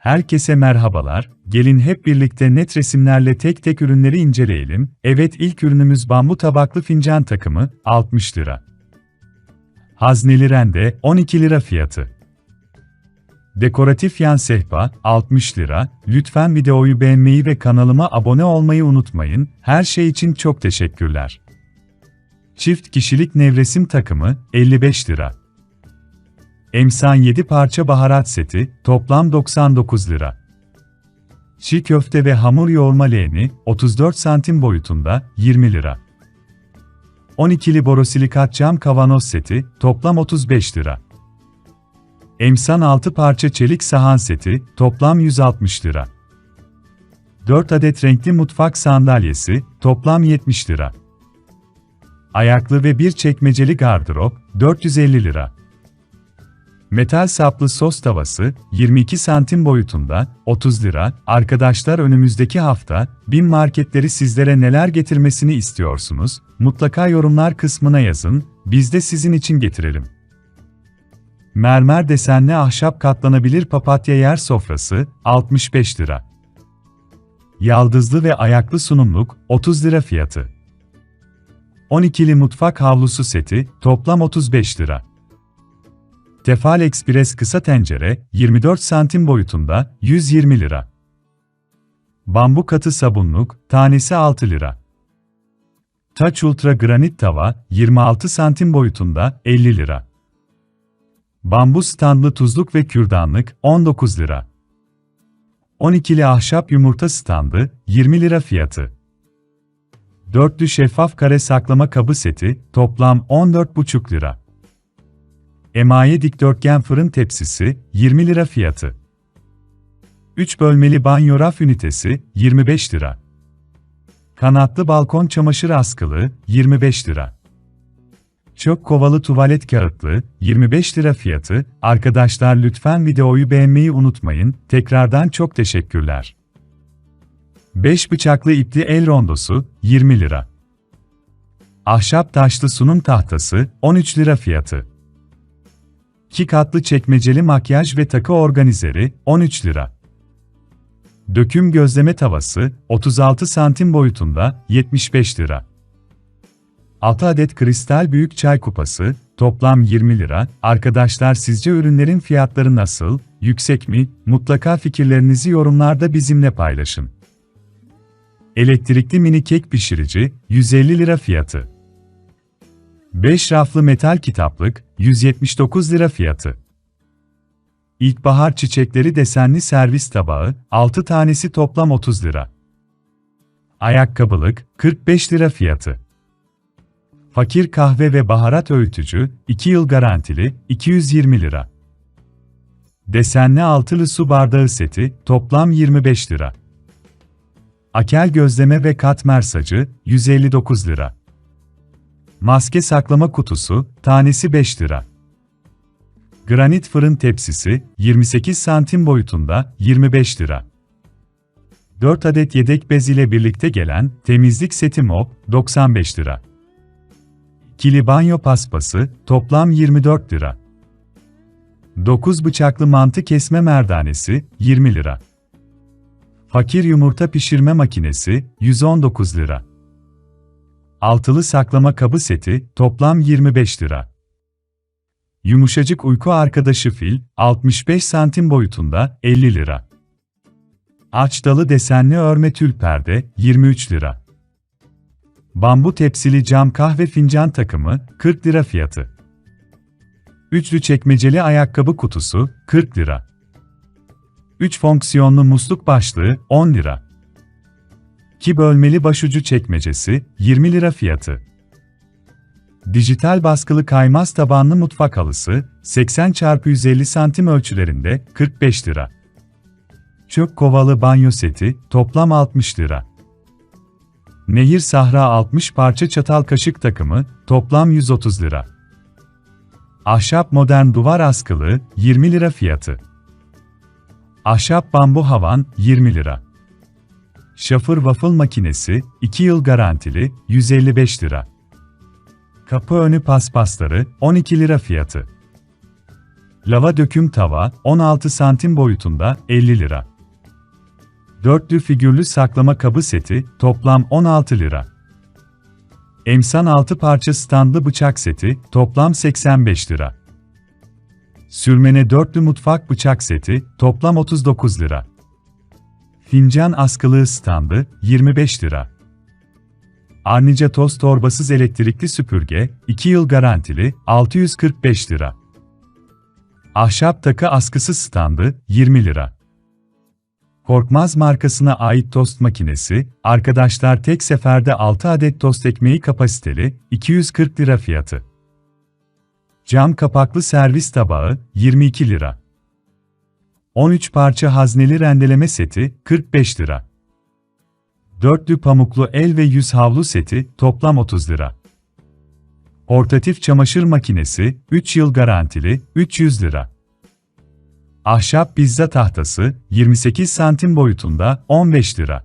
Herkese merhabalar. Gelin hep birlikte net resimlerle tek tek ürünleri inceleyelim. Evet ilk ürünümüz bambu tabaklı fincan takımı 60 lira. Hazneli rende 12 lira fiyatı. Dekoratif yan sehpa 60 lira. Lütfen videoyu beğenmeyi ve kanalıma abone olmayı unutmayın. Her şey için çok teşekkürler. Çift kişilik nevresim takımı 55 lira. Emsan 7 parça baharat seti, toplam 99 lira. Çiğ köfte ve hamur yoğurma leğeni, 34 santim boyutunda, 20 lira. 12'li borosilikat cam kavanoz seti, toplam 35 lira. Emsan 6 parça çelik sahan seti, toplam 160 lira. 4 adet renkli mutfak sandalyesi, toplam 70 lira. Ayaklı ve bir çekmeceli gardırop, 450 lira. Metal saplı sos tavası, 22 santim boyutunda, 30 lira. Arkadaşlar önümüzdeki hafta, BİM marketleri sizlere neler getirmesini istiyorsunuz? Mutlaka yorumlar kısmına yazın, biz de sizin için getirelim. Mermer desenli ahşap katlanabilir papatya yer sofrası, 65 lira. Yaldızlı ve ayaklı sunumluk, 30 lira fiyatı. 12'li mutfak havlusu seti, toplam 35 lira. Tefal Express kısa tencere, 24 santim boyutunda, 120 lira. Bambu katı sabunluk, tanesi 6 lira. Touch Ultra granit tava, 26 santim boyutunda, 50 lira. Bambu standlı tuzluk ve kürdanlık, 19 lira. 12'li ahşap yumurta standı, 20 lira fiyatı. Dörtlü şeffaf kare saklama kabı seti, toplam 14,5 lira. Emaye dikdörtgen fırın tepsisi, 20 lira fiyatı. 3 bölmeli banyo raf ünitesi, 25 lira. Kanatlı balkon çamaşır askılı, 25 lira. Çok kovalı tuvalet kağıtlı, 25 lira fiyatı. Arkadaşlar lütfen videoyu beğenmeyi unutmayın. Tekrardan çok teşekkürler. 5 bıçaklı ipli el rondosu, 20 lira. Ahşap taşlı sunum tahtası, 13 lira fiyatı. 2 katlı çekmeceli makyaj ve takı organizeri, 13 lira. Döküm gözleme tavası, 36 santim boyutunda, 75 lira. 6 adet kristal büyük çay kupası, toplam 20 lira. Arkadaşlar sizce ürünlerin fiyatları nasıl, yüksek mi? Mutlaka fikirlerinizi yorumlarda bizimle paylaşın. Elektrikli mini kek pişirici, 150 lira fiyatı. 5 raflı metal kitaplık, 179 lira fiyatı. İlkbahar çiçekleri desenli servis tabağı, 6 tanesi toplam 30 lira. Ayakkabılık, 45 lira fiyatı. Fakir kahve ve baharat öğütücü, 2 yıl garantili, 220 lira. Desenli altılı su bardağı seti, toplam 25 lira. Akel gözleme ve katmer sacı, 159 lira. Maske saklama kutusu, tanesi 5 lira. Granit fırın tepsisi, 28 santim boyutunda, 25 lira. 4 adet yedek bez ile birlikte gelen temizlik seti mop, 95 lira. Kili banyo paspası, toplam 24 lira. 9 bıçaklı mantı kesme merdanesi, 20 lira. Fakir yumurta pişirme makinesi, 119 lira. Altılı saklama kabı seti, toplam 25 lira. Yumuşacık uyku arkadaşı fil, 65 santim boyutunda, 50 lira. Aç dalı desenli örme tül perde, 23 lira. Bambu tepsili cam kahve fincan takımı, 40 lira fiyatı. Üçlü çekmeceli ayakkabı kutusu, 40 lira. 3 fonksiyonlu musluk başlığı, 10 lira. 2 bölmeli başucu çekmecesi, 20 lira fiyatı. Dijital baskılı kaymaz tabanlı mutfak halısı, 80 x 150 santim ölçülerinde, 45 lira. Çöp kovalı banyo seti, toplam 60 lira. Nehir Sahra 60 parça çatal kaşık takımı, toplam 130 lira. Ahşap modern duvar askılı, 20 lira fiyatı. Ahşap bambu havan, 20 lira. Şafır waffle makinesi, 2 yıl garantili, 155 lira. Kapı önü paspasları, 12 lira fiyatı. Lava döküm tava, 16 santim boyutunda, 50 lira. Dörtlü figürlü saklama kabı seti, toplam 16 lira. Emsan 6 parça standlı bıçak seti, toplam 85 lira. Sürmene dörtlü mutfak bıçak seti, toplam 39 lira. Fincan askılığı standı, 25 lira. Arnica toz torbasız elektrikli süpürge, 2 yıl garantili, 645 lira. Ahşap takı askısı standı, 20 lira. Korkmaz markasına ait tost makinesi, arkadaşlar tek seferde 6 adet tost ekmeği kapasiteli, 240 lira fiyatı. Cam kapaklı servis tabağı, 22 lira. 13 parça hazneli rendeleme seti, 45 lira. Dörtlü pamuklu el ve yüz havlu seti, toplam 30 lira. Portatif çamaşır makinesi, 3 yıl garantili, 300 lira. Ahşap pizza tahtası, 28 santim boyutunda, 15 lira.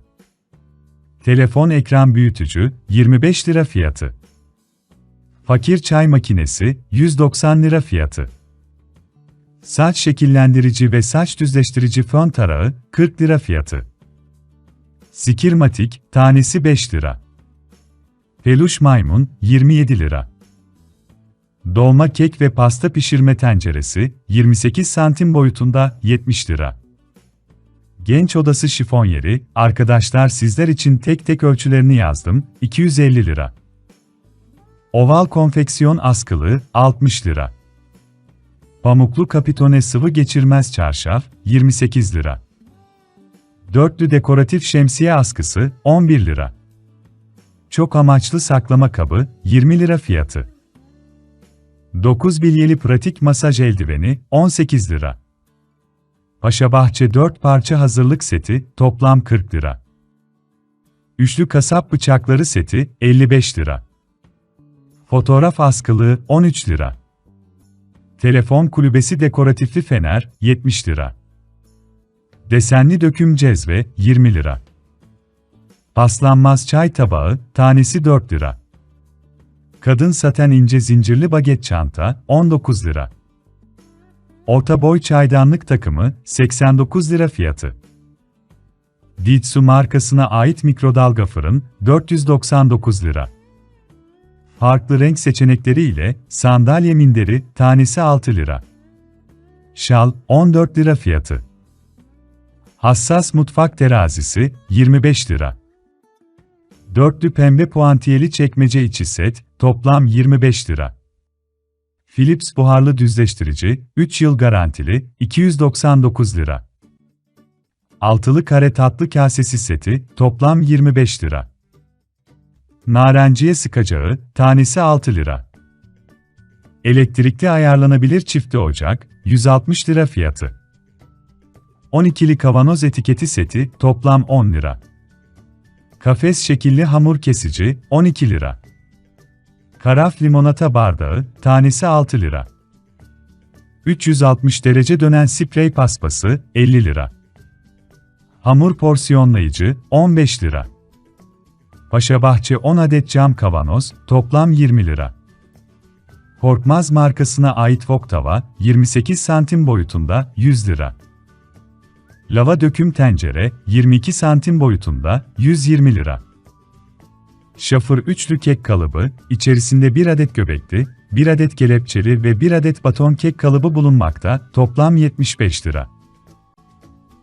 Telefon ekran büyütücü, 25 lira fiyatı. Fakir çay makinesi, 190 lira fiyatı. Saç şekillendirici ve saç düzleştirici fön tarağı, 40 lira fiyatı. Sikirmatik, tanesi 5 lira. Peluş maymun, 27 lira. Dolma kek ve pasta pişirme tenceresi, 28 santim boyutunda, 70 lira. Genç odası şifonyeri, arkadaşlar sizler için tek tek ölçülerini yazdım, 250 lira. Oval konfeksiyon askılı, 60 lira. Pamuklu kapitone sıvı geçirmez çarşaf, 28 lira. Dörtlü dekoratif şemsiye askısı, 11 lira. Çok amaçlı saklama kabı, 20 lira fiyatı. 9 bilyeli pratik masaj eldiveni, 18 lira. Paşabahçe 4 parça hazırlık seti, toplam 40 lira. Üçlü kasap bıçakları seti, 55 lira. Fotoğraf askılığı, 13 lira. Telefon kulübesi dekoratifli fener, 70 lira. Desenli döküm cezve, 20 lira. Paslanmaz çay tabağı, tanesi 4 lira. Kadın saten ince zincirli baget çanta, 19 lira. Orta boy çaydanlık takımı, 89 lira fiyatı. Ditsu markasına ait mikrodalga fırın, 499 lira. Farklı renk seçenekleri ile sandalye minderi, tanesi 6 lira. Şal, 14 lira fiyatı. Hassas mutfak terazisi, 25 lira. Dörtlü pembe puantiyeli çekmece içi set, toplam 25 lira. Philips buharlı düzleştirici, 3 yıl garantili, 299 lira. Altılı kare tatlı kasesi seti, toplam 25 lira. Narenciye sıkacağı, tanesi 6 lira. Elektrikli ayarlanabilir çifte ocak, 160 lira fiyatı. 12'li kavanoz etiketi seti, toplam 10 lira. Kafes şekilli hamur kesici, 12 lira. Karaf limonata bardağı, tanesi 6 lira. 360 derece dönen sprey paspası, 50 lira. Hamur porsiyonlayıcı, 15 lira. Paşabahçe 10 adet cam kavanoz, toplam 20 lira. Korkmaz markasına ait wok tava, 28 santim boyutunda, 100 lira. Lava döküm tencere, 22 santim boyutunda, 120 lira. Şafır üçlü kek kalıbı, içerisinde 1 adet göbekli, 1 adet kelepçeli ve 1 adet baton kek kalıbı bulunmakta, toplam 75 lira.